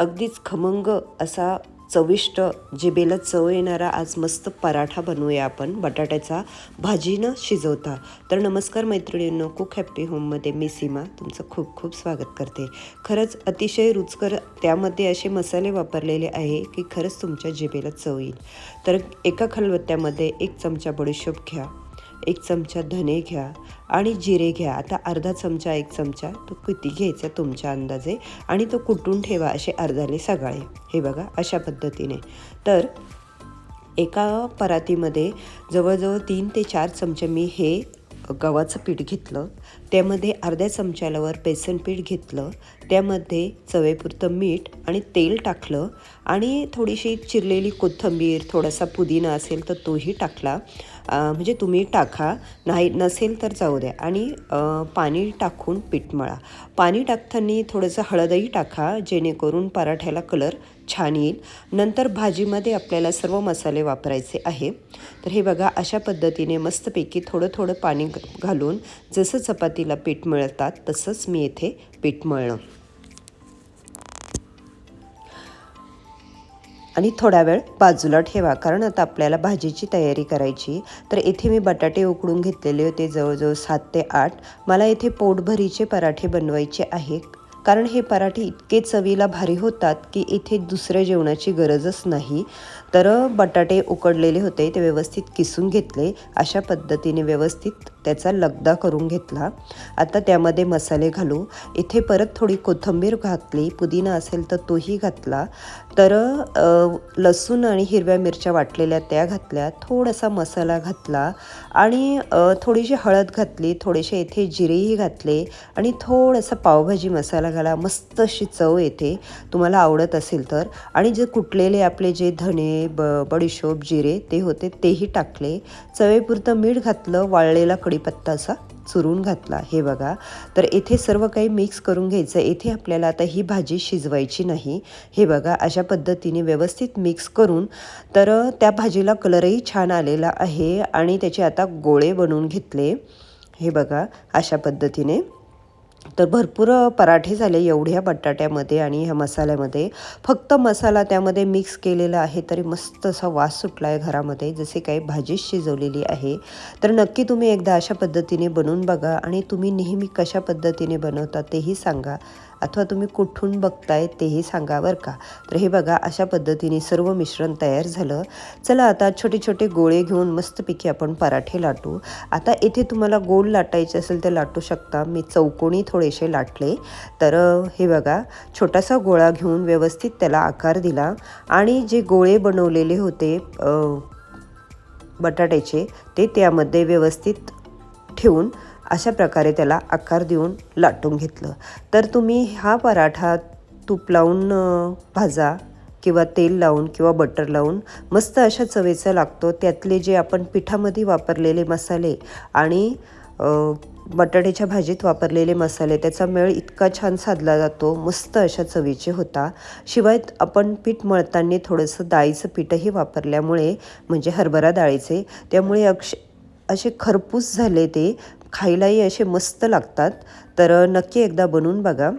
अगदीच खमंग असा चविष्ट जिबेला चव येणारा आज मस्त पराठा बनवूया आपण. बटाट्याचा भाजीनं शिजवता. तर नमस्कार मैत्रिणींनो कुक हॅप्पी होममध्ये मी सीमा तुमचं खूप खूप स्वागत करते. खरंच अतिशय रुचकर त्यामध्ये असे मसाले वापरलेले आहे की खरंच तुमच्या जिबेला चव येईल. तर एका खलबत्त्यामध्ये एक चमचा बडीशोप घ्या. एक चमचा धने घ्या आणि जिरे घ्या. आता अर्धा चमचा एक चमचा तो किती घ्यायचा तुमच्या अंदाजे? आणि तो कुटून ठेवा असे अर्धाले सगळे. हे बघा अशा पद्धतीने. तर एका परातीमध्ये जवळजवळ तीन ते चार चमचे मी हे गव्हाचं पीठ घेतलं. त्यामध्ये अर्ध्या चमच्यालावर बेसन पीठ घेतलं. त्यामध्ये चवेपुरतं मीठ आणि तेल टाकलं. आणि थोडीशी चिरलेली कोथिंबीर थोडासा पुदिना असेल तर तोही टाकला. म्हणजे तुम्ही टाका. नाही नसेल तर जाऊ द्या. आणि पाणी टाकून पीठ मळा. पाणी टाकताना थोडंसं हळदही टाका जेणेकरून पराठ्याला कलर छान येईल. नंतर भाजीमध्ये आपल्याला सर्व मसाले वापरायचे आहे. तर हे बघा अशा पद्धतीने मस्तपैकी थोडं थोडं पाणी घालून जसं चपातीला पीठ मिळतात तसंच मी येथे पीठ मळलं. आणि थोडा वेळ बाजूला ठेवा. कारण आता आपल्याला भाजीची तयारी करायची. तर इथे मी बटाटे उकडून घेतलेले होते जवळजवळ सात ते आठ. मला इथे पोटभरीचे पराठे बनवायचे आहे. कारण हे पराठे इतके चवीला भारी होतात की इथे दुसऱ्या जेवणाची गरजच नाही. तर बटाटे उकडलेले होते ते व्यवस्थित किसून घेतले. अशा पद्धतीने व्यवस्थित त्याचा लगदा करून घेतला. आता त्यामध्ये मसाले घालू. इथे परत थोडी कोथिंबीर घातली. पुदिना असेल तर तोही घातला. तर लसूण आणि हिरव्या मिरच्या वाटलेल्या त्या घातल्या. थोडासा मसाला घातला. आणि थोडीशी हळद घातली. थोडेसे इथे जिरेही घातले. आणि थोडासा पावभाजी मसाला घाला. मस्त अशी चव येते. तुम्हाला आवडत असेल तर. आणि जे कुटलेले आपले जे धणे ब बडीशोप जिरे ते होते तेही टाकले. चवेपुरतं मीठ घातलं वाळलेला कढीपत्ता असा चुरून घातला. हे बघा. तर इथे सर्व काही मिक्स करून घ्यायचं. इथे आपल्याला आता ही भाजी शिजवायची नाही. हे बघा अशा पद्धतीने व्यवस्थित मिक्स करून. तर त्या भाजीला कलरही छान आलेला आहे आणि त्याचे आता गोळे बनवून घेतले. हे बघा अशा पद्धतीने. तर भरपूर पराठे झाले एवढ्या बटाट्यामध्ये आणि ह्या मसाल्यामध्ये. फक्त मसाला त्यामध्ये मिक्स केलेला आहे तरी मस्त असा वास सुटला आहे घरामध्ये. जसे काही भाजी शिजवलेली आहे. तर नक्की तुम्ही एकदा अशा पद्धतीने बनवून बघा आणि तुम्ही नेहमी कशा पद्धतीने बनवता तेही सांगा. अथवा तुम्ही कुठून बघताय तेही सांगा बरं का. तर हे बघा अशा पद्धतीने सर्व मिश्रण तयार झालं. चला आता छोटे छोटे गोळे घेऊन मस्तपैकी आपण पराठे लाटू. आता इथे तुम्हाला गोल लाटायचे असेल तर लाटू शकता. मी चौकोनी थोडेसे लाटले. तर हे बघा छोटासा गोळा घेऊन व्यवस्थित त्याला आकार दिला. आणि जे गोळे बनवलेले होते बटाट्याचे ते त्यामध्ये व्यवस्थित ठेवून अशा प्रकारे त्याला आकार देऊन लाटून घेतलं. तर तुम्ही हा पराठा तूप लावून भाजा किंवा तेल लावून किंवा बटर लावून मस्त अशा चवेचा लागतो. त्यातले जे आपण पिठामध्ये वापरलेले मसाले आणि बटाट्याच्या भाजीत वापरलेले मसाले त्याचा मेळ इतका छान साधला जातो. मस्त अशा चवीचे होता. शिवाय आपण पीठ मळताना थोडंसं डाळीचं पीठही वापरल्यामुळे म्हणजे हरभरा डाळीचे त्यामुळे अक्ष असे खरपूस झाले ते खायलाही असे मस्त लागतात. तर नक्की एकदा बनवून बघा.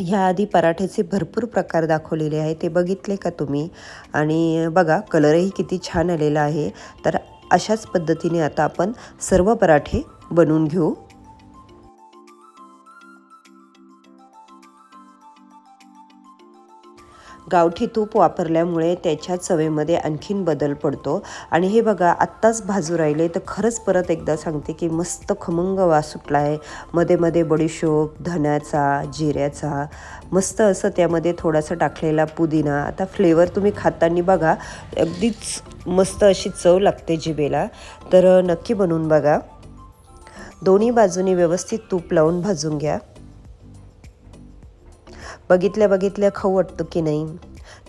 ह्या आधी पराठ्याचे भरपूर प्रकार दाखवलेले आहे ते बघितले का तुम्ही? आणि बघा कलरही किती छान आलेला आहे. तर अशाच पद्धतीने आता आपण सर्व पराठे बनवून घेऊ. गावठी तूप वापरल्यामुळे त्याच्या चवेमध्ये आणखीन बदल पडतो. आणि हे बघा आत्ताच भाजू राहिले तर खरंच परत एकदा सांगते की मस्त खमंग वास सुटला आहे मध्ये मध्ये बडीशोप धण्याचा जिऱ्याचा मस्त असं त्यामध्ये थोडासा टाकलेला पुदिना. आता फ्लेवर तुम्ही खाताना बघा अगदीच मस्त अशी चव लागते जिबेला तर नक्की बनवून बघा. दोन्ही बाजूनी व्यवस्थित तूप लावून भाजून घ्या. बघितल्या बघितल्या खाऊ वाटतं की नाही?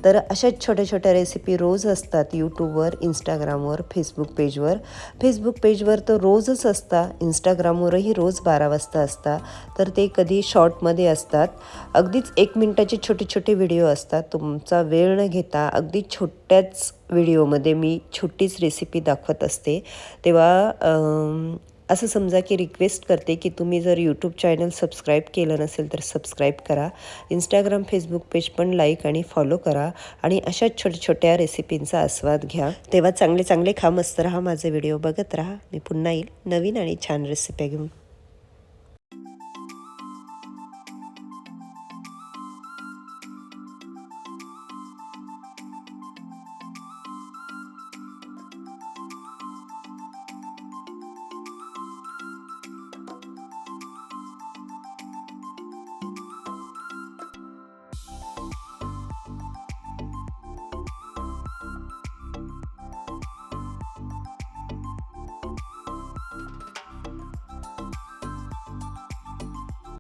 तर अशाच छोट्या छोट्या रेसिपी रोज असतात यूट्यूबवर इंस्टाग्रामवर फेसबुक पेजवर फेसबुक पेजवर तर रोजच असता इंस्टाग्रामवरही रोज बारा वाजता असतात तर ते कधी शॉर्टमध्ये असतात. अगदीच एक मिनटाचे छोटे छोटे व्हिडिओ असतात. तुमचा वेळ न घेता अगदी छोट्याच व्हिडिओमध्ये मी छोटीच रेसिपी दाखवत असते. तेव्हा असं समजा की रिक्वेस्ट करते की तुम्ही जर यूट्यूब चॅनल सबस्क्राईब केलं नसेल तर सबस्क्राईब करा. इंस्टाग्राम फेसबुक पेज पण लाईक आणि फॉलो करा. आणि अशा छोट्या छोट्या रेसिपींचा आस्वाद घ्या. तेव्हा चांगले चांगले खा मस्त राहा माझे व्हिडिओ बघत राहा. मी पुन्हा येईल नवीन आणि छान रेसिपी घेऊन.